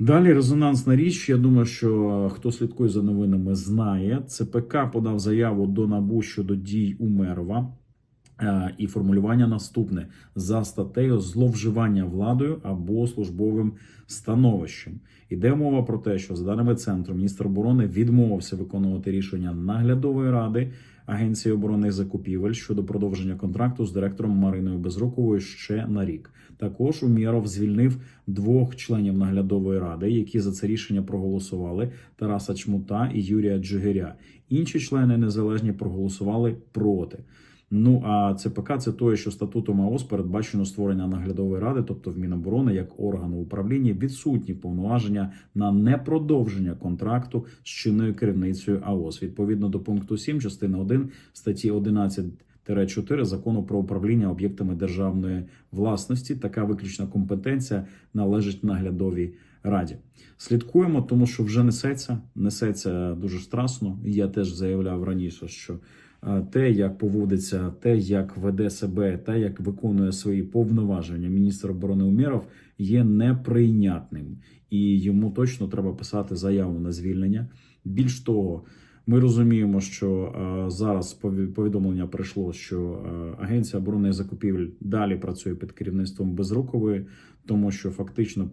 Далі резонансна річ. Я думаю, що хто слідкує за новинами, знає. ЦПК подав заяву до НАБУ щодо дій Умерова. Е, І формулювання наступне за статтею зловживання владою або службовим становищем. Іде мова про те, що за даними центру міністр оборони відмовився виконувати рішення наглядової ради Агенції оборонних закупівель щодо продовження контракту з директором Мариною Безруковою ще на рік. Також Умєров звільнив двох членів наглядової ради, які за це рішення проголосували: Тараса Чмута і Юрія Джигиря. Інші члени незалежні проголосували проти. Ну а ЦПК це те, що статутом АОС передбачено створення наглядової ради, тобто в Міноборони як органу управління, відсутні повноваження на непродовження контракту з чинною керівницею АОС. Відповідно до пункту 7 частини 1 статті 11 4 закону про управління об'єктами державної власності. Така виключна компетенція належить наглядовій раді. Слідкуємо, тому що вже несеться, несеться дуже страшно. Я теж заявляв раніше, що те, як поводиться, те, як веде себе, те, як виконує свої повноваження міністр оборони Умєров, є неприйнятним, і йому точно треба писати заяву на звільнення. Більш того, ми розуміємо, що е, зараз пові- повідомлення прийшло, що е, Агенція оборонних закупівель далі працює під керівництвом Безрукової, тому що фактично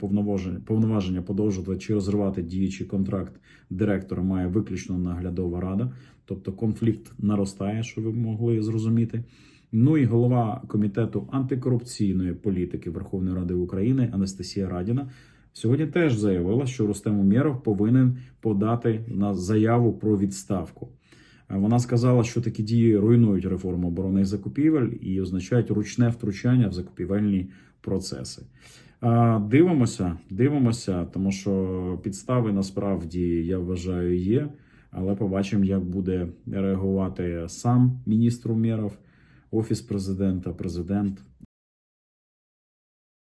повноваження подовжувати чи розривати діючий контракт директора має виключно наглядова рада, тобто конфлікт наростає, що ви могли зрозуміти. Ну і голова комітету антикорупційної політики Верховної Ради України Анастасія Радіна сьогодні теж заявила, що Рустем Умєров повинен подати на заяву про відставку. Е, Вона сказала, що такі дії руйнують реформу оборонних закупівель і означають ручне втручання в закупівельні процеси. Дивимося, дивимося, тому що підстави насправді я вважаю є. Але побачимо, як буде реагувати сам міністр Умєров, офіс президента, президент